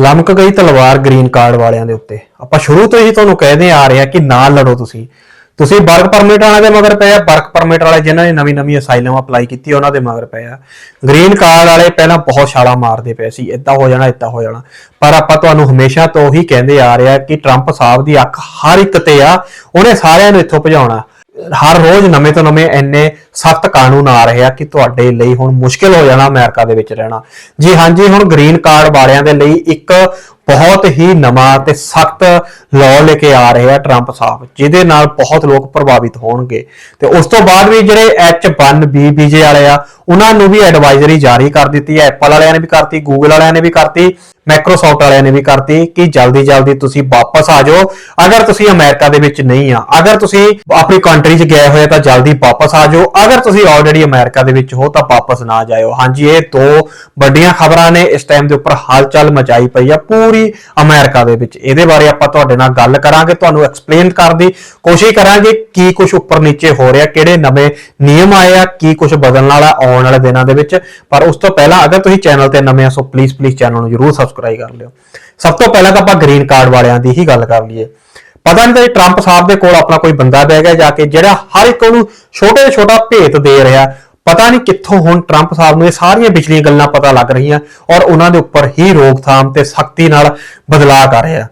ਲਮਕ ਗਈ ਤਲਵਾਰ green card ਵਾਲਿਆਂ ਦੇ ਉੱਤੇ। ਆਪਾਂ ਸ਼ੁਰੂ ਤੋਂ ਹੀ ਤੁਹਾਨੂੰ ਕਹਿੰਦੇ ਆ ਰਹੇ ਆ ਕਿ ਨਾ ਲੜੋ ਤੁਸੀਂ। ਤੁਸੀਂ ਵਰਕ ਪਰਮਿਟ ਵਾਲਿਆਂ ਦੇ ਮਗਰ ਪਏ ਆ, ਵਰਕ ਪਰਮਿਟ ਵਾਲੇ ਜਿਨ੍ਹਾਂ ਨੇ ਨਵੀਂ ਨਵੀਂ ਅਸਾਈਲਮ ਅਪਲਾਈ ਕੀਤੀ, ਉਹਨਾਂ ਦੇ ਮਗਰ ਪਏ ਆ। ਗ੍ਰੀਨ ਕਾਰਡ ਵਾਲੇ ਪਹਿਲਾਂ ਬਹੁਤ ਛਾਲਾਂ ਮਾਰਦੇ ਪਏ ਸੀ ਇਦਾਂ ਹੋ ਜਾਣਾ ਇਦਾਂ ਹੋ ਜਾਣਾ। ਪਰ ਆਪਾਂ ਤੁਹਾਨੂੰ ਹਮੇਸ਼ਾ ਤੋਂ ਹੀ ਕਹਿੰਦੇ ਆ ਰਹੇ ਆ ਕਿ ਟਰੰਪ ਸਾਹਿਬ ਦੀ ਅੱਖ ਹਰ ਇੱਕ ਤੇ ਆ, ਉਹਨੇ ਸਾਰਿਆਂ ਨੂੰ ਇੱਥੋਂ ਭਜਾਉਣਾ। ਹਰ ਰੋਜ਼ ਨਵੇਂ ਤੋਂ ਨਵੇਂ ਇੰਨੇ ਸਖਤ ਕਾਨੂੰਨ ਆ ਰਹੇ ਆ ਕਿ ਤੁਹਾਡੇ ਲਈ ਹੁਣ ਮੁਸ਼ਕਿਲ ਹੋ ਜਾਣਾ ਅਮਰੀਕਾ ਦੇ ਵਿੱਚ ਰਹਿਣਾ। ਜੀ ਹਾਂਜੀ ਹੁਣ ਗ੍ਰੀਨ ਕਾਰਡ ਵਾਲਿਆਂ ਦੇ ਲਈ ਇੱਕ ਬਹੁਤ ਹੀ ਨਵਾਂ ਤੇ ਸਖਤ ਲਾਅ ਲੈ ਕੇ ਆ ਰਹੇ ਆ ਟਰੰਪ ਸਾਹਿਬ, ਜਿਹਦੇ ਨਾਲ ਬਹੁਤ ਲੋਕ ਪ੍ਰਭਾਵਿਤ ਹੋਣਗੇ। ਤੇ ਉਸ ਤੋਂ ਬਾਅਦ ਵੀ ਜਿਹੜੇ H1B ਵੀਜ਼ੇ ਵਾਲੇ ਆ, ਉਹਨਾਂ ਨੂੰ ਵੀ ਐਡਵਾਈਜ਼ਰੀ ਜਾਰੀ ਕਰ ਦਿੱਤੀ ਹੈ, ਐਪਲ ਵਾਲਿਆਂ ਨੇ ਵੀ ਕਰਤੀ ਗੂਗਲ ਵਾਲਿਆਂ ਨੇ ਵੀ ਕਰਤੀ। ਮਾਈਕਰੋਸਾਫਟ ਵਾਲਿਆਂ ਨੇ ਵੀ ਕਰਤੀ ਕਿ ਜਲਦੀ ਜਲਦੀ ਤੁਸੀਂ ਵਾਪਸ ਆ ਜਾਓ। ਅਗਰ ਤੁਸੀਂ ਅਮਰੀਕਾ ਦੇ ਵਿੱਚ ਨਹੀਂ ਆ, ਅਗਰ ਤੁਸੀਂ ਆਪਣੀ ਕੰਟਰੀ 'ਚ ਗਏ ਹੋਏ ਤਾਂ ਜਲਦੀ ਵਾਪਸ ਆ ਜਾਓ। ਅਗਰ ਤੁਸੀਂ ਆਲਰੇਡੀ ਅਮਰੀਕਾ ਦੇ ਵਿੱਚ ਹੋ ਤਾਂ ਵਾਪਸ ਨਾ ਜਾਇਓ। ਹਾਂਜੀ, ਇਹ ਦੋ ਵੱਡੀਆਂ ਖਬਰਾਂ ਨੇ। ਇਸ ਟਾਈਮ ਦੇ ਉੱਪਰ ਹਲਚਲ ਮਚਾਈ ਪਈ ਆ ਪੂਰੀ ਅਮਰੀਕਾ ਦੇ ਵਿੱਚ। ਇਹਦੇ ਬਾਰੇ ਆਪਾਂ ਤੁਹਾਡੇ ਨਾਲ ਗੱਲ ਕਰਾਂਗੇ, ਤੁਹਾਨੂੰ ਐਕਸਪਲੇਨ ਕਰਨ ਦੀ ਕੋਸ਼ਿਸ਼ ਕਰਾਂਗੇ ਕੀ ਕੁਝ ਉੱਪਰ ਨੀਚੇ ਹੋ ਰਿਹਾ, ਕਿਹੜੇ ਨਵੇਂ ਨਿਯਮ ਆਏ ਆ, ਕੀ ਕੁਝ ਬਦਲਣ ਵਾਲਾ ਆਉਣ ਵਾਲੇ ਦਿਨਾਂ ਦੇ ਵਿੱਚ। ਪਰ ਉਸ ਤੋਂ ਪਹਿਲਾਂ ਅਗਰ ਤੁਸੀਂ ਚੈਨਲ ਤੇ ਨਵੇਂ ਆ, ਸੋ ਪਲੀਜ਼ ਪਲੀਜ਼ ਚੈਨਲ ਨੂੰ ਜਰੂਰ ਸਬਸਕ੍ਰਾਈਬ ਕਰ ਲਿਓ। ਸਭ ਤੋਂ ਪਹਿਲਾਂ ਤਾਂ ਆਪਾਂ ਗ੍ਰੀਨ ਕਾਰਡ ਵਾਲਿਆਂ ਦੀ ਹੀ ਗੱਲ ਕਰ ਲਈਏ। ਪਤਾ ਨਹੀਂ ਤਾਂ ਟਰੰਪ ਸਾਹਿਬ ਦੇ ਕੋਲ ਆਪਣਾ ਕੋਈ ਬੰਦਾ ਬਹਿ ਗਿਆ ਜਾ ਕੇ, ਜਿਹੜਾ ਹਰ ਇੱਕ ਨੂੰ ਛੋਟੇ ਛੋਟਾ ਭੇਤ ਦੇ ਰਿਹਾ। ਪਤਾ ਨਹੀਂ ਕਿੱਥੋਂ ਹੁਣ ਟਰੰਪ ਸਾਹਿਬ ਨੂੰ ਇਹ ਸਾਰੀਆਂ ਪਿਛਲੀਆਂ ਗੱਲਾਂ ਪਤਾ ਲੱਗ ਰਹੀਆਂ ਔਰ ਉਹਨਾਂ ਦੇ ਉੱਪਰ ਹੀ ਰੋਕਥਾਮ ਤੇ ਸਖਤੀ ਨਾਲ ਬਦਲਾਅ ਕਰ ਰਿਹਾ।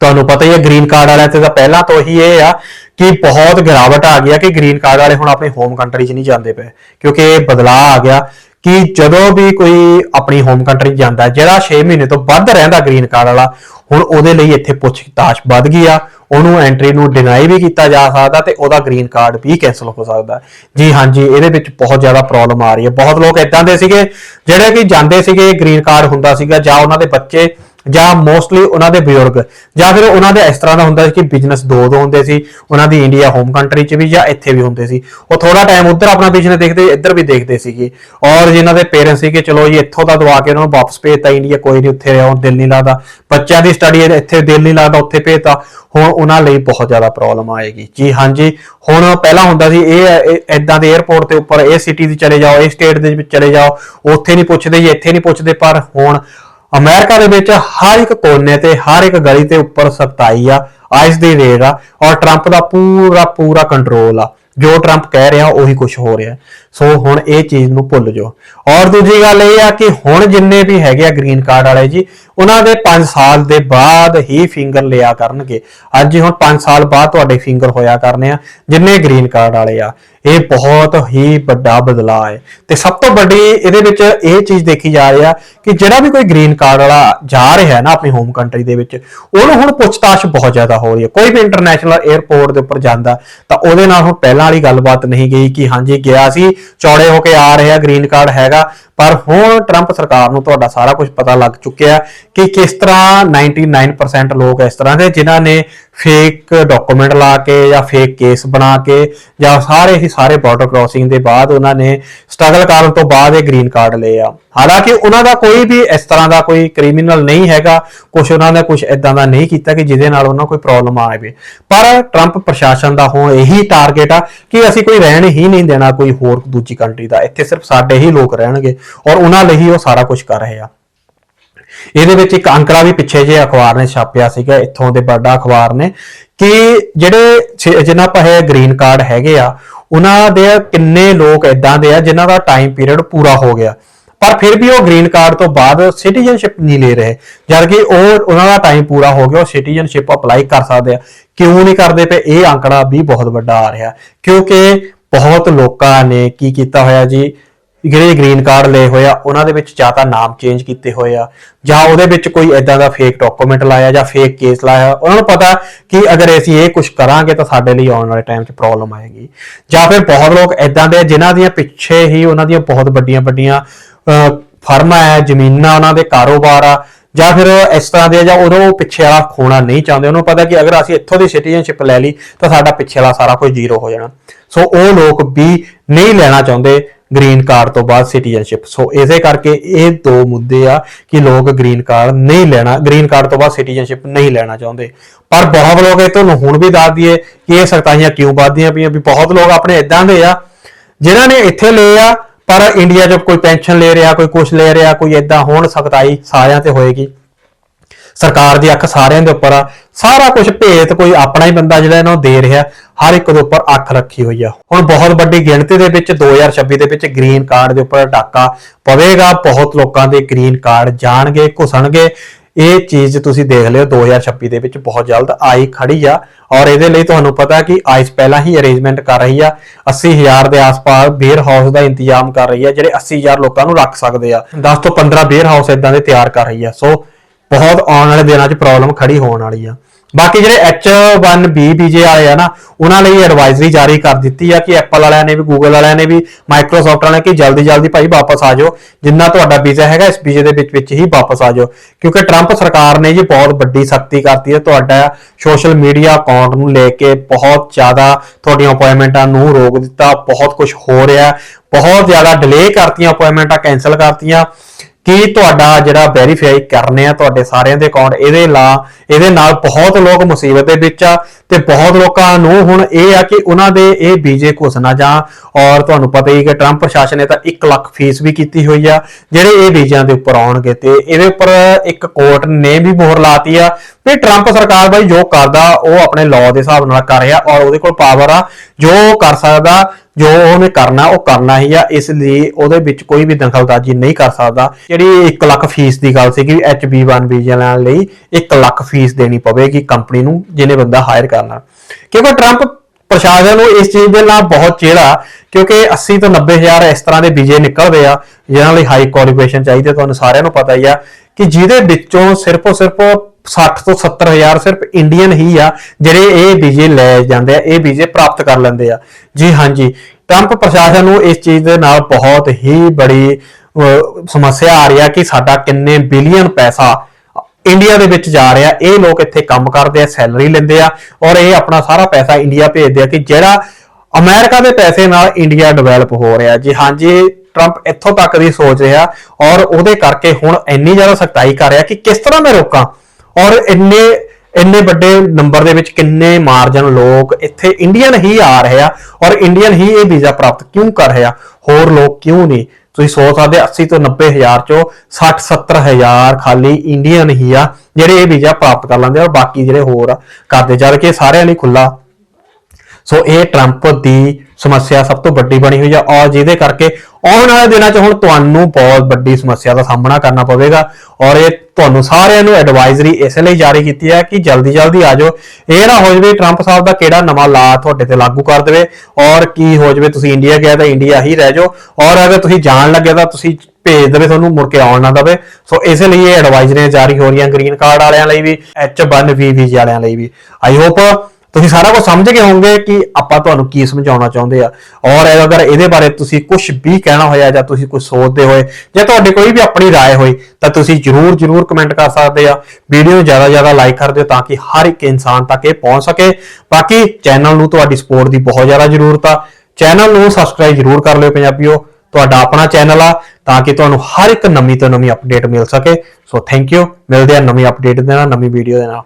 ਤੁਹਾਨੂੰ ਪਤਾ ਹੀ ਹੈ ਗ੍ਰੀਨ ਕਾਰਡ ਵਾਲਿਆਂ ਤੇ ਤਾਂ ਪਹਿਲਾਂ ਤੋਂ ਹੀ ਇਹ ਆ ਕਿ ਬਹੁਤ ਗਿਰਾਵਟ ਆ ਗਿਆ ਕਿ ਗ੍ਰੀਨ ਕਾਰਡ ਵਾਲੇ ਹੁਣ ਆਪਣੀ ਹੋਮ ਕੰਟਰੀ 'ਚ ਨਹੀਂ ਜਾਂਦੇ ਪਏ, ਕਿਉਂਕਿ ਇਹ ਬਦਲਾਅ ਆ ਗਿਆ। ਕਿ ਜਦੋਂ ਵੀ ਕੋਈ ਆਪਣੀ ਹੋਮ ਕੰਟਰੀ ਜਾਂਦਾ, ਜਿਹੜਾ 6 ਮਹੀਨੇ ਤੋਂ ਵੱਧ ਰਹਿੰਦਾ ਗ੍ਰੀਨ ਕਾਰਡ ਵਾਲਾ, ਹੁਣ ਉਹਦੇ ਲਈ ਇੱਥੇ ਪੁੱਛਤਾਛ ਵੱਧ ਗਈ ਆ। ਉਹਨੂੰ ਐਂਟਰੀ ਨੂੰ ਡਿਨਾਈ ਵੀ ਕੀਤਾ ਜਾ ਸਕਦਾ ਤੇ ਉਹਦਾ ਗ੍ਰੀਨ ਕਾਰਡ ਵੀ ਕੈਨਸਲ ਹੋ ਸਕਦਾ ਜੀ ਹਾਂਜੀ, ਇਹਦੇ ਵਿੱਚ ਬਹੁਤ ਜ਼ਿਆਦਾ ਪ੍ਰੋਬਲਮ ਆ ਰਹੀ ਹੈ। ਬਹੁਤ ਲੋਕ ਇਦਾਂ ਦੇ ਸੀਗੇ, ਜਿਹੜੇ ਕਿ ਜਾਂਦੇ ਸੀਗੇ ਗ੍ਰੀਨ ਕਾਰਡ ਹੁੰਦਾ ਸੀਗਾ ਜਾਂ ਉਹਨਾਂ ਦੇ ਬੱਚੇ ਜਾਂ ਮੋਸਟਲੀ ਉਹਨਾਂ ਦੇ ਬਜ਼ੁਰਗ, ਜਾਂ ਫਿਰ ਉਹਨਾਂ ਦੇ ਇਸ ਤਰ੍ਹਾਂ ਦਾ ਹੁੰਦਾ ਸੀ ਕਿ ਬਿਜ਼ਨਸ ਦੋ ਦੋ ਹੁੰਦੇ ਸੀ, ਉਹਨਾਂ ਦੀ ਇੰਡੀਆ ਹੋਮ ਕੰਟਰੀ 'ਚ ਵੀ ਜਾਂ ਇੱਥੇ ਵੀ ਹੁੰਦੇ ਸੀ। ਉਹ ਥੋੜਾ ਟਾਈਮ ਉੱਧਰ ਆਪਣਾ ਬਿਜ਼ਨਸ ਦੇਖਦੇ, ਇੱਧਰ ਵੀ ਦੇਖਦੇ ਸੀਗੇ। ਔਰ ਜਿਨ੍ਹਾਂ ਦੇ ਪੇਰੈਂਟਸ ਸੀਗੇ, ਚਲੋ ਜੀ, ਇੱਥੋਂ ਦਾ ਦਵਾ ਕੇ ਉਹਨਾਂ ਨੂੰ ਵਾਪਸ ਭੇਜਤਾ ਇੰਡੀਆ ਕੋਈ ਨਹੀਂ ਉੱਥੇ ਰਹੋ ਦਿਲ ਨਹੀਂ ਲੱਗਦਾ। ਬੱਚਿਆਂ ਦੀ ਸਟੱਡੀ ਇੱਥੇ ਦਿਲ ਨਹੀਂ ਲੱਗਦਾ, ਉੱਥੇ ਭੇਜਤਾ। ਹੁਣ ਉਹਨਾਂ ਲਈ ਬਹੁਤ ਜ਼ਿਆਦਾ ਪ੍ਰੋਬਲਮ ਆਏਗੀ। ਜੀ ਹਾਂਜੀ ਹੁਣ ਪਹਿਲਾਂ ਹੁੰਦਾ ਸੀ, ਇਹ ਇਦਾਂ ਦੇ 에ਅਰਪੋਰਟ ਤੇ ਉੱਪਰ, ਇਹ ਸਿਟੀ ਦੀ ਚਲੇ ਜਾਓ, ਇਹ ਸਟੇਟ ਦੇ ਵਿੱਚ ਚਲੇ ਜਾਓ। ਉੱਥੇ ਨਹੀਂ ਪੁੱਛਦੇ ਜੀ, ਇੱਥੇ ਨਹੀਂ ਪੁੱਛਦੇ, ਪਰ ਹੁਣ ਅਮਰੀਕਾ ਦੇ ਵਿੱਚ ਹਰ ਇੱਕ ਕੋਨੇ ਤੇ, ਹਰ ਇੱਕ ਗਲੀ ਤੇ ਉੱਪਰ ਸਖਤਾਈ ਆ ਆਇਸ ਦੀ ਰੇਡ ਆ, ਔਰ ਟਰੰਪ ਦਾ ਪੂਰਾ ਪੂਰਾ ਕੰਟਰੋਲ ਆ। ਜੋ ਟਰੰਪ ਕਹਿ ਰਿਹਾ, ਉਹੀ ਕੁਝ ਹੋ ਰਿਹਾ। ਸੋ ਹੁਣ ਇਹ ਚੀਜ਼ ਨੂੰ ਭੁੱਲ ਜਾਓ। ਔਰ ਦੂਜੀ ਗੱਲ ਇਹ ਆ ਕਿ ਹੁਣ ਜਿੰਨੇ ਵੀ ਹੈਗੇ ਆ ਗ੍ਰੀਨ ਕਾਰਡ ਵਾਲੇ ਜੀ, ਉਹਨਾਂ ਦੇ 5 ਸਾਲ ਦੇ ਬਾਅਦ ਹੀ ਫਿੰਗਰ ਲਿਆ ਕਰਨਗੇ। ਅੱਜ ਹੁਣ 5 ਸਾਲ ਬਾਅਦ ਤੁਹਾਡੇ ਫਿੰਗਰ ਹੋਇਆ ਕਰਨੇ ਆ, ਜਿੰਨੇ ਗ੍ਰੀਨ ਕਾਰਡ ਵਾਲੇ ਆ। ਇਹ ਬਹੁਤ ਹੀ ਵੱਡਾ ਬਦਲਾਅ ਹੈ। ਤੇ ਸਭ ਤੋਂ ਵੱਡੀ ਇਹਦੇ ਵਿੱਚ ਇਹ ਚੀਜ਼ ਦੇਖੀ ਜਾ ਰਹੀ ਆ ਕਿ ਜਿਹੜਾ ਵੀ ਕੋਈ ਗ੍ਰੀਨ ਕਾਰਡ ਵਾਲਾ ਜਾ ਰਿਹਾ ਹੈ ਨਾ ਆਪਣੀ ਹੋਮ ਕੰਟਰੀ ਦੇ ਵਿੱਚ, ਉਹਨੂੰ ਹੁਣ ਪੁੱਛਤਾਛ ਬਹੁਤ ਜ਼ਿਆਦਾ ਹੋ ਰਹੀ ਹੈ। ਕੋਈ ਵੀ ਇੰਟਰਨੈਸ਼ਨਲ 에ਅਰਪੋਰਟ ਦੇ ਉੱਪਰ ਜਾਂਦਾ, ਤਾਂ ਉਹਦੇ ਨਾਲ ਹੁਣ ਪਹਿਲਾਂ ਵਾਲੀ ਗੱਲਬਾਤ ਨਹੀਂ ਗਈ ਕਿ ਹਾਂਜੀ ਗਿਆ ਸੀ, ਚੌੜੇ ਹੋ ਕੇ ਆ ਰਿਹਾ, ਗ੍ਰੀਨ ਕਾਰਡ ਹੈਗਾ ਪਰ ਹੁਣ ਟਰੰਪ ਸਰਕਾਰ ਨੂੰ ਤੁਹਾਡਾ ਸਾਰਾ ਕੁਝ ਪਤਾ ਲੱਗ ਚੁੱਕਿਆ ਕਿ ਕਿਸ ਤਰ੍ਹਾਂ 99% ਲੋਕ ਇਸ ਤਰ੍ਹਾਂ ਦੇ, ਜਿਨ੍ਹਾਂ ਨੇ ਫੇਕ ਡਾਕੂਮੈਂਟ ਲਾ ਕੇ ਜਾਂ ਫੇਕ ਕੇਸ ਬਣਾ ਕੇ ਜਾਂ ਸਾਰੇ ਹੀ ਸਾਰੇ ਬਾਰਡਰ ਕ੍ਰਾਸਿੰਗ ਦੇ ਬਾਅਦ ਉਹਨਾਂ ਨੇ ਸਟਰਗਲ ਕਰਨ ਤੋਂ ਬਾਅਦ ਇਹ ਗ੍ਰੀਨ ਕਾਰਡ ਲਏ ਆ। ਹਾਲਾਂਕਿ ਉਹਨਾਂ ਦਾ ਕੋਈ ਵੀ ਇਸ ਤਰ੍ਹਾਂ ਦਾ ਕੋਈ ਕ੍ਰਿਮੀਨਲ ਨਹੀਂ ਹੈਗਾ ਕੁਝ ਉਹਨਾਂ ਨੇ ਕੁਝ ਇਦਾਂ ਦਾ ਨਹੀਂ ਕੀਤਾ ਕਿ ਜਿਹਦੇ ਨਾਲ ਉਹਨਾਂ ਕੋਈ ਪ੍ਰੋਬਲਮ ਆਵੇ ਪਰ ਟਰੰਪ ਪ੍ਰਸ਼ਾਸਨ ਦਾ ਹੁਣ ਇਹੀ ਟਾਰਗੇਟ ਆ ਕਿ ਅਸੀਂ ਕੋਈ ਰਹਿਣ ਹੀ ਨਹੀਂ ਦੇਣਾ ਕੋਈ ਹੋਰ ਦੂਜੀ ਕੰਟਰੀ ਦਾ, ਇੱਥੇ ਸਿਰਫ ਸਾਡੇ ਹੀ ਲੋਕ ਰਹਿਣਗੇ। ਔਰ ਉਹਨਾਂ ਲਈ ਉਹ ਸਾਰਾ ਕੁਝ ਕਰ ਰਹੇ ਆ। ਇਹਦੇ ਵਿੱਚ ਇੱਕ ਅੰਕੜਾ ਵੀ ਪਿੱਛੇ ਜੇ ਅਖਬਾਰ ਨੇ ਛਾਪਿਆ ਸੀਗਾ, ਇੱਥੋਂ ਦੇ ਵੱਡਾ ਅਖਬਾਰ ਨੇ, ਕਿ ਜਿਹੜੇ ਛੇ- ਜਿਨ੍ਹਾਂ ਪਾਹੇ ਗ੍ਰੀਨ ਕਾਰਡ ਹੈਗੇ ਆ, ਉਹਨਾਂ ਦੇ ਕਿੰਨੇ ਲੋਕ ਇਦਾਂ ਦੇ ਆ ਜਿਨ੍ਹਾਂ ਦਾ ਟਾਈਮ ਪੀਰੀਅਡ ਪੂਰਾ ਹੋ ਗਿਆ। ਪਰ ਫਿਰ ਵੀ ਉਹ ਗ੍ਰੀਨ ਕਾਰਡ ਤੋਂ ਬਾਅਦ ਸਿਟੀਜ਼ਨਸ਼ਿਪ ਨਹੀਂ ਲੈ ਰਹੇ ਜਦ ਕਿ ਉਹ, ਉਹਨਾਂ ਦਾ ਟਾਈਮ ਪੂਰਾ ਹੋ ਗਿਆ, ਉਹ ਸਿਟੀਜ਼ਨਸ਼ਿਪ ਅਪਲਾਈ ਕਰ ਸਕਦੇ ਆ। ਕਿਉਂ ਨਹੀਂ ਕਰਦੇ ਪਏ? ਇਹ ਅੰਕੜਾ ਵੀ ਬਹੁਤ ਵੱਡਾ ਆ ਰਿਹਾ। ਕਿਉਂਕਿ ਬਹੁਤ ਲੋਕਾਂ ਨੇ ਕੀ ਕੀਤਾ ਹੋਇਆ ਜੀ? ਜਿਹੜੇ ਗ੍ਰੀਨ ਕਾਰਡ ਲਏ ਹੋਏ ਆ ਉਹਨਾਂ ਦੇ ਵਿੱਚ ਜਾਂ ਤਾਂ ਨਾਮ ਚੇਂਜ ਕੀਤੇ ਹੋਏ ਆ ਜਾਂ ਉਹਦੇ ਵਿੱਚ ਕੋਈ ਐਦਾਂ ਦਾ ਫੇਕ ਡਾਕੂਮੈਂਟ ਲਾਇਆ ਜਾਂ ਫੇਕ ਕੇਸ ਲਾਇਆ ਉਹਨਾਂ ਨੂੰ ਪਤਾ ਕਿ ਅਗਰ ਅਸੀਂ ਇਹ ਕੁਝ ਕਰਾਂਗੇ ਤਾਂ ਸਾਡੇ ਲਈ ਆਉਣ ਵਾਲੇ ਟਾਈਮ 'ਚ ਪ੍ਰੋਬਲਮ ਆਏਗੀ। ਜਾਂ ਫਿਰ ਬਹੁਤ ਲੋਕ ਐਦਾਂ ਦੇ ਆ ਜਿਨ੍ਹਾਂ ਦੀਆਂ ਪਿੱਛੇ ਹੀ ਉਹਨਾਂ ਦੀਆਂ ਬਹੁਤ ਵੱਡੀਆਂ ਵੱਡੀਆਂ ਫਰਮਾਂ ਹੈ ਜ਼ਮੀਨਾਂ ਉਹਨਾਂ ਦੇ ਕਾਰੋਬਾਰ ਆ ਜਾਂ ਫਿਰ ਇਸ ਤਰ੍ਹਾਂ ਦੇ ਆ, ਜਾਂ ਉਦੋਂ ਪਿੱਛੇ ਵਾਲਾ ਖੋਣਾ ਨਹੀਂ ਚਾਹੁੰਦੇ ਉਹਨੂੰ ਪਤਾ ਕਿ ਅਗਰ ਅਸੀਂ ਇੱਥੋਂ ਦੀ ਸਿਟੀਜ਼ਨਸ਼ਿਪ ਲੈ ਲਈ ਤਾਂ ਸਾਡਾ ਪਿੱਛੇ ਵਾਲਾ ਸਾਰਾ ਕੁਝ ਜ਼ੀਰੋ ਹੋ ਜਾਣਾ। ਸੋ ਉਹ ਲੋਕ ਵੀ ਨਹੀਂ ਲੈਣਾ ਚਾਹੁੰਦੇ ਗ੍ਰੀਨ ਕਾਰਡ ਤੋਂ ਬਾਅਦ ਸਿਟੀਜ਼ਨਸ਼ਿਪ ਸੋ ਇਸੇ ਕਰਕੇ ਇਹ ਦੋ ਮੁੱਦੇ ਆ ਕਿ ਲੋਕ ਗ੍ਰੀਨ ਕਾਰਡ ਨਹੀਂ ਲੈਣਾ ਗ੍ਰੀਨ ਕਾਰਡ ਤੋਂ ਬਾਅਦ ਸਿਟੀਜ਼ਨਸ਼ਿਪ ਨਹੀਂ ਲੈਣਾ ਚਾਹੁੰਦੇ। ਪਰ ਬਹੁਤ ਲੋਕ ਇਹ ਤੁਹਾਨੂੰ ਹੁਣ ਵੀ ਦੱਸ ਦਈਏ ਕਿ ਇਹ ਸਖਤਾਈਆਂ ਕਿਉਂ ਵੱਧਦੀਆਂ ਪਈਆਂ ਵੀ ਬਹੁਤ ਲੋਕ ਆਪਣੇ ਇਦਾਂ ਦੇ ਆ, ਜਿਨ੍ਹਾਂ ਨੇ ਇੱਥੇ ਲਏ ਆ, ਪਰ ਇੰਡੀਆ 'ਚ ਕੋਈ ਪੈਨਸ਼ਨ ਲੈ ਰਿਹਾ, ਕੋਈ ਕੁਝ ਲੈ ਰਿਹਾ, ਕੋਈ ਇਦਾਂ ਹੋਣ ਸਖਤਾਈ ਸਾਰਿਆਂ ਤੇ ਹੋਏਗੀ। ਸਰਕਾਰ ਦੀ ਅੱਖ ਸਾਰਿਆਂ ਦੇ ਉੱਪਰ ਆ। ਸਾਰਾ ਕੁਝ ਭੇਤ ਕੋਈ ਆਪਣਾ ਹੀ ਬੰਦਾ ਜਿਹੜਾ ਇਹਨਾਂ ਨੂੰ ਦੇ ਰਿਹਾ। ਹਰ ਇੱਕ ਦੇ ਉੱਪਰ ਅੱਖ ਰੱਖੀ ਹੋਈ ਆ। ਹੁਣ ਬਹੁਤ ਵੱਡੀ ਗਿਣਤੀ ਦੇ ਵਿੱਚ 2026 ਦੇ ਵਿੱਚ ਗ੍ਰੀਨ ਕਾਰਡ ਦੇ ਉੱਪਰ ਡਾਕਾ ਪਵੇਗਾ। ਬਹੁਤ ਲੋਕਾਂ ਦੇ ਗ੍ਰੀਨ ਕਾਰਡ ਜਾਣਗੇ, ਘੁਸਣਗੇ। ਇਹ ਚੀਜ਼ ਤੁਸੀਂ ਦੇਖ ਲਿਓ 2026 ਦੇ ਵਿੱਚ ਬਹੁਤ ਜਲਦ ਆਈ ਖੜੀ ਆ। ਔਰ ਇਹਦੇ ਲਈ ਤੁਹਾਨੂੰ ਪਤਾ ਕਿ ਆਈਸ ਪਹਿਲਾਂ ਹੀ ਅਰੇਂਜਮੈਂਟ ਕਰ ਰਹੀ ਆ। 80000 ਦੇ ਆਸ-ਪਾਸ ਬੇਅਰ ਹਾਊਸ ਦਾ ਇੰਤਜ਼ਾਮ ਕਰ ਰਹੀ ਆ, ਜਿਹੜੇ 80000 ਲੋਕਾਂ ਨੂੰ ਰੱਖ ਸਕਦੇ ਆ। 10 ਤੋਂ 15 ਬੇਅਰ ਹਾਊਸ ਇਦਾਂ ਦੇ ਤਿਆਰ ਕਰ ਰਹੀ ਆ। ਸੋ ਬਹੁਤ ਆਉਣ ਵਾਲੇ ਦਿਨਾਂ 'ਚ ਪ੍ਰੋਬਲਮ ਖੜੀ ਹੋਣ ਵਾਲੀ ਆ। ਬਾਕੀ ਜਿਹੜੇ H1B ਵੀਜ਼ੇ ਵਾਲੇ ਆ ਨਾ, ਉਹਨਾਂ ਲਈ ਐਡਵਾਈਜ਼ਰੀ ਜਾਰੀ ਕਰ ਦਿੱਤੀ ਆ ਕਿ ਐਪਲ ਵਾਲਿਆਂ ਨੇ ਵੀ ਗੂਗਲ ਵਾਲਿਆਂ ਨੇ ਵੀ ਮਾਈਕਰੋਸਾਫਟ ਵਾਲਿਆਂ ਨੇ ਕਿ ਜਲਦੀ ਜਲਦੀ ਭਾਈ ਵਾਪਸ ਆ ਜਾਓ। ਜਿੰਨਾ ਤੁਹਾਡਾ ਵੀਜ਼ਾ ਹੈਗਾ, ਇਸ ਵੀਜ਼ੇ ਦੇ ਵਿੱਚ ਵਿੱਚ ਹੀ ਵਾਪਸ ਆ ਜਾਓ। ਕਿਉਂਕਿ ਟਰੰਪ ਸਰਕਾਰ ਨੇ ਜੀ ਬਹੁਤ ਵੱਡੀ ਸਖਤੀ ਕਰਤੀ ਹੈ ਤੁਹਾਡਾ ਸੋਸ਼ਲ ਮੀਡੀਆ ਅਕਾਊਂਟ ਨੂੰ ਲੈ ਕੇ ਬਹੁਤ ਜ਼ਿਆਦਾ ਤੁਹਾਡੀਆਂ ਅਪਾਇੰਟਮੈਂਟਾਂ ਨੂੰ ਰੋਕ ਦਿੱਤਾ, ਬਹੁਤ ਕੁਝ ਹੋ ਰਿਹਾ, ਬਹੁਤ ਜ਼ਿਆਦਾ ਡਿਲੇ ਕਰਤੀਆਂ ਅਪਾਇੰਟਮੈਂਟਾਂ ਕੈਨਸਲ ਕਰਤੀਆਂ। ਕੀ ਤੁਹਾਡਾ ਜਿਹੜਾ ਵੈਰੀਫਾਈ ਕਰਨੇ ਆ ਤੁਹਾਡੇ ਸਾਰਿਆਂ ਦੇ ਅਕਾਊਂਟ ਇਹਦੇ ਲਾ ਇਹਦੇ ਨਾਲ ਬਹੁਤ ਲੋਕ ਮੁਸੀਬਤ ਦੇ ਵਿੱਚ ਆ ਤੇ ਬਹੁਤ ਲੋਕਾਂ ਨੂੰ ਹੁਣ ਇਹ ਆ ਕਿ ਉਹਨਾਂ ਦੇ ਇਹ ਵੀਜ਼ੇ ਘੁਸਣਾ ਜਾਂ ਔਰ ਤੁਹਾਨੂੰ ਪਤਾ ਹੀ ਕਿ ਟਰੰਪ ਪ੍ਰਸ਼ਾਸਨ ਨੇ ਤਾਂ 1 ਲੱਖ ਫੀਸ ਵੀ ਕੀਤੀ ਹੋਈ ਆ, ਜਿਹੜੇ ਇਹ ਵੀਜ਼ਿਆਂ ਦੇ ਉੱਪਰ ਆਉਣਗੇ ਤੇ ਇਹਦੇ ਉੱਪਰ ਇੱਕ ਕੋਰਟ ਨੇ ਵੀ ਮੋਹਰ ਲਾਤੀ ਆ ਵੀ ਟਰੰਪ ਸਰਕਾਰ ਬਾਈ ਜੋ ਕਰਦਾ, ਉਹ ਆਪਣੇ ਲਾਅ ਦੇ ਹਿਸਾਬ ਨਾਲ ਕਰ ਰਿਹਾ ਔਰ ਉਹਦੇ ਕੋਲ ਪਾਵਰ ਆ। ਜੋ ਕਰ ਸਕਦਾ, ਜੋ ਉਹਨੇ ਕਰਨਾ, ਉਹ ਕਰਨਾ ਹੀ ਆ। ਇਸ ਲਈ ਉਹਦੇ ਵਿੱਚ ਕੋਈ ਵੀ ਦਖਲਅੰਦਾਜ਼ੀ ਨਹੀਂ ਕਰ ਸਕਦਾ। ਜਿਹੜੀ 1 ਲੱਖ ਫੀਸ ਦੀ ਗੱਲ ਸੀਗੀ HB1 ਵੀਜ਼ਾ ਲੈਣ ਲਈ 1 ਲੱਖ ਫੀਸ ਦੇਣੀ ਪਵੇਗੀ ਕੰਪਨੀ ਨੂੰ, ਜਿਹਨੇ ਬੰਦਾ ਹਾਇਰ ਕਰਨਾ। ਕਿਉਂਕਿ ਟਰੰਪ ਪ੍ਰਸ਼ਾਸਨ ਨੂੰ ਇਸ ਚੀਜ਼ ਦੇ ਨਾਲ ਬਹੁਤ ਚਿਹੜਾ ਕਿਉਂਕਿ 80 ਤੋਂ 90 ਇਸ ਤਰ੍ਹਾਂ ਦੇ ਵੀਜ਼ੇ ਨਿਕਲਦੇ ਆ, ਜਿਹਨਾਂ ਲਈ ਹਾਈ ਕੁਆਲੀਫਿਕੇਸ਼ਨ ਚਾਹੀਦੀ ਤੁਹਾਨੂੰ ਸਾਰਿਆਂ ਨੂੰ ਪਤਾ ਹੀ ਆ, ਕਿ ਜਿਹਦੇ ਵਿੱਚੋਂ ਸਿਰਫ ਸਿਰਫ 60 ਤੋਂ 70 ਹਜ਼ਾਰ ਸਿਰਫ ਇੰਡੀਅਨ ਹੀ ਆ, ਜਿਹੜੇ ਇਹ ਵੀਜ਼ੇ ਲੈ ਜਾਂਦੇ ਆ, ਇਹ ਵੀਜ਼ੇ ਪ੍ਰਾਪਤ ਕਰ ਲੈਂਦੇ ਆ। ਜੀ ਹਾਂਜੀ ਟਰੰਪ ਪ੍ਰਸ਼ਾਸਨ ਨੂੰ ਇਸ ਚੀਜ਼ ਦੇ ਨਾਲ ਬਹੁਤ ਹੀ ਬੜੀ ਸਮੱਸਿਆ ਆ ਰਹੀ ਆ ਕਿ ਸਾਡਾ ਕਿੰਨੇ ਬਿਲੀਅਨ ਪੈਸਾ ਇੰਡੀਆ ਦੇ ਵਿੱਚ ਜਾ ਰਿਹਾ, ਇਹ ਲੋਕ ਇੱਥੇ ਕੰਮ ਕਰਦੇ ਆ, ਸੈਲਰੀ ਲੈਂਦੇ ਆ ਔਰ ਇਹ ਆਪਣਾ ਸਾਰਾ ਪੈਸਾ ਇੰਡੀਆ ਭੇਜਦੇ ਆ ਕਿ ਜਿਹੜਾ ਅਮਰੀਕਾ ਦੇ ਪੈਸੇ ਨਾਲ ਇੰਡੀਆ ਡਿਵੈਲਪ ਹੋ ਰਿਹਾ। ਜੀ ਹਾਂਜੀ ਟਰੰਪ ਇੱਥੋਂ ਤੱਕ ਦੀ ਸੋਚ ਰਿਹਾ ਔਰ ਉਹਦੇ ਕਰਕੇ ਹੁਣ ਇੰਨੀ ਜ਼ਿਆਦਾ ਸਖਤਾਈ ਕਰ ਰਿਹਾ ਕਿ ਕਿਸ ਤਰ੍ਹਾਂ ਮੈਂ ਰੋਕਾਂ? ਔਰ ਇੰਨੇ ਇੰਨੇ ਵੱਡੇ ਨੰਬਰ ਦੇ ਵਿੱਚ ਕਿੰਨੇ ਮਾਰਜਨ ਲੋਕ ਇੱਥੇ ਇੰਡੀਅਨ ਹੀ ਆ ਰਹੇ ਆ ਔਰ ਇੰਡੀਅਨ ਹੀ ਇਹ ਵੀਜ਼ਾ ਪ੍ਰਾਪਤ ਕਿਉਂ ਕਰ ਰਿਹਾ ਹੋਰ ਲੋਕ ਕਿਉਂ ਨਹੀਂ? ਤੁਸੀਂ ਸੋਚ ਸਕਦੇ 80 ਤੋਂ 90 ਹਜ਼ਾਰ ਚੋਂ 60 70 ਹਜ਼ਾਰ ਖਾਲੀ ਇੰਡੀਅਨ ਹੀ ਆ, ਜਿਹੜੇ ਇਹ ਵੀਜ਼ਾ ਪ੍ਰਾਪਤ ਕਰ ਲੈਂਦੇ ਆ ਔਰ ਬਾਕੀ ਜਿਹੜੇ ਹੋਰ ਆ ਕਰਦੇ, ਜਦ ਕਿ ਸਾਰਿਆਂ ਲਈ ਖੁੱਲਾ ਸੋ ਇਹ ਟਰੰਪ ਦੀ ਸਮੱਸਿਆ ਸਭ ਤੋਂ ਵੱਡੀ ਬਣੀ ਹੋਈ ਆ ਔਰ ਜਿਹਦੇ ਕਰਕੇ ਆਉਣ ਵਾਲੇ ਦਿਨਾਂ 'ਚ ਹੁਣ ਤੁਹਾਨੂੰ ਬਹੁਤ ਵੱਡੀ ਸਮੱਸਿਆ ਦਾ ਸਾਹਮਣਾ ਕਰਨਾ ਪਵੇਗਾ ਔਰ ਇਹ ਤੁਹਾਨੂੰ ਸਾਰਿਆਂ ਨੂੰ ਐਡਵਾਈਜ਼ਰੀ ਇਸ ਲਈ ਜਾਰੀ ਕੀਤੀ ਹੈ ਕਿ ਜਲਦੀ ਜਲਦੀ ਆ ਜਾਓ। ਇਹ ਨਾ ਹੋ ਜਾਵੇ ਟਰੰਪ ਸਾਹਿਬ ਦਾ ਕਿਹੜਾ ਨਵਾਂ ਲਾ ਤੁਹਾਡੇ ਤੇ ਲਾਗੂ ਕਰ ਦੇਵੇ ਔਰ ਕੀ ਹੋ ਜਾਵੇ ਤੁਸੀਂ ਇੰਡੀਆ ਗਿਆ ਤਾਂ ਇੰਡੀਆ ਹੀ ਰਹਿ ਜਾਓ ਔਰ ਅਗਰ ਤੁਸੀਂ ਜਾਣ ਲੱਗੇ ਤਾਂ ਤੁਸੀਂ ਭੇਜ ਦੇਵੇ ਤੁਹਾਨੂੰ ਮੁੜ ਕੇ ਆਉਣ ਨਾ ਦਵੇ। ਸੋ ਇਸੇ ਲਈ ਇਹ ਐਡਵਾਈਜ਼ਰੀਆਂ ਜਾਰੀ ਹੋ ਰਹੀਆਂ ਗ੍ਰੀਨ ਕਾਰਡ ਵਾਲਿਆਂ ਲਈ ਵੀ H1B ਵੀਜ਼ੇ ਵਾਲਿਆਂ ਲਈ ਵੀ। ਆਈ ਹੋਪ ਤੁਸੀਂ ਸਾਰਾ ਕੁਝ ਸਮਝ ਗਏ ਹੋਵੋਗੇ ਕਿ ਆਪਾਂ ਤੁਹਾਨੂੰ ਕੀ ਸਮਝਾਉਣਾ ਚਾਹੁੰਦੇ ਆ ਔਰ ਅਗਰ ਇਹਦੇ ਬਾਰੇ ਤੁਸੀਂ ਕੁਝ ਵੀ ਕਹਿਣਾ ਹੋਇਆ ਜਾਂ ਤੁਸੀਂ ਕੁਝ ਸੋਚਦੇ ਹੋਏ ਜਾਂ ਤੁਹਾਡੇ ਕੋਈ ਵੀ ਆਪਣੀ رائے ਹੋਈ ਤਾਂ ਤੁਸੀਂ ਜਰੂਰ ਜਰੂਰ ਕਮੈਂਟ ਕਰ ਸਕਦੇ ਆ ਵੀਡੀਓ ਨੂੰ ਜ਼ਿਆਦਾ ਜ਼ਿਆਦਾ ਲਾਈਕ ਕਰ ਦਿਓ ਤਾਂ ਕਿ ਹਰ ਇੱਕ ਇਨਸਾਨ ਤੱਕ ਇਹ ਪਹੁੰਚ ਸਕੇ ਬਾਕੀ ਚੈਨਲ ਨੂੰ ਤੁਹਾਡੀ ਸਪੋਰਟ ਦੀ ਬਹੁਤ ਜ਼ਿਆਦਾ ਜ਼ਰੂਰਤ ਆ ਚੈਨਲ ਨੂੰ ਸਬਸਕ੍ਰਾਈਬ ਜਰੂਰ ਕਰ ਲਿਓ ਪੰਜਾਬੀਓ ਤੁਹਾਡਾ ਆਪਣਾ ਚੈਨਲ ਆ ਤਾਂ ਕਿ ਤੁਹਾਨੂੰ ਹਰ ਇੱਕ ਨਵੀਂ ਤੋਂ ਨਵੀਂ ਅਪਡੇਟ ਮਿਲ ਸਕੇ ਸੋ ਥੈਂਕ ਯੂ ਮਿਲਦੇ ਆ ਨਵੀਂ ਅਪਡੇਟ ਦੇ ਨਾਲ ਨਵੀਂ ਵੀਡੀਓ ਦੇ ਨਾਲ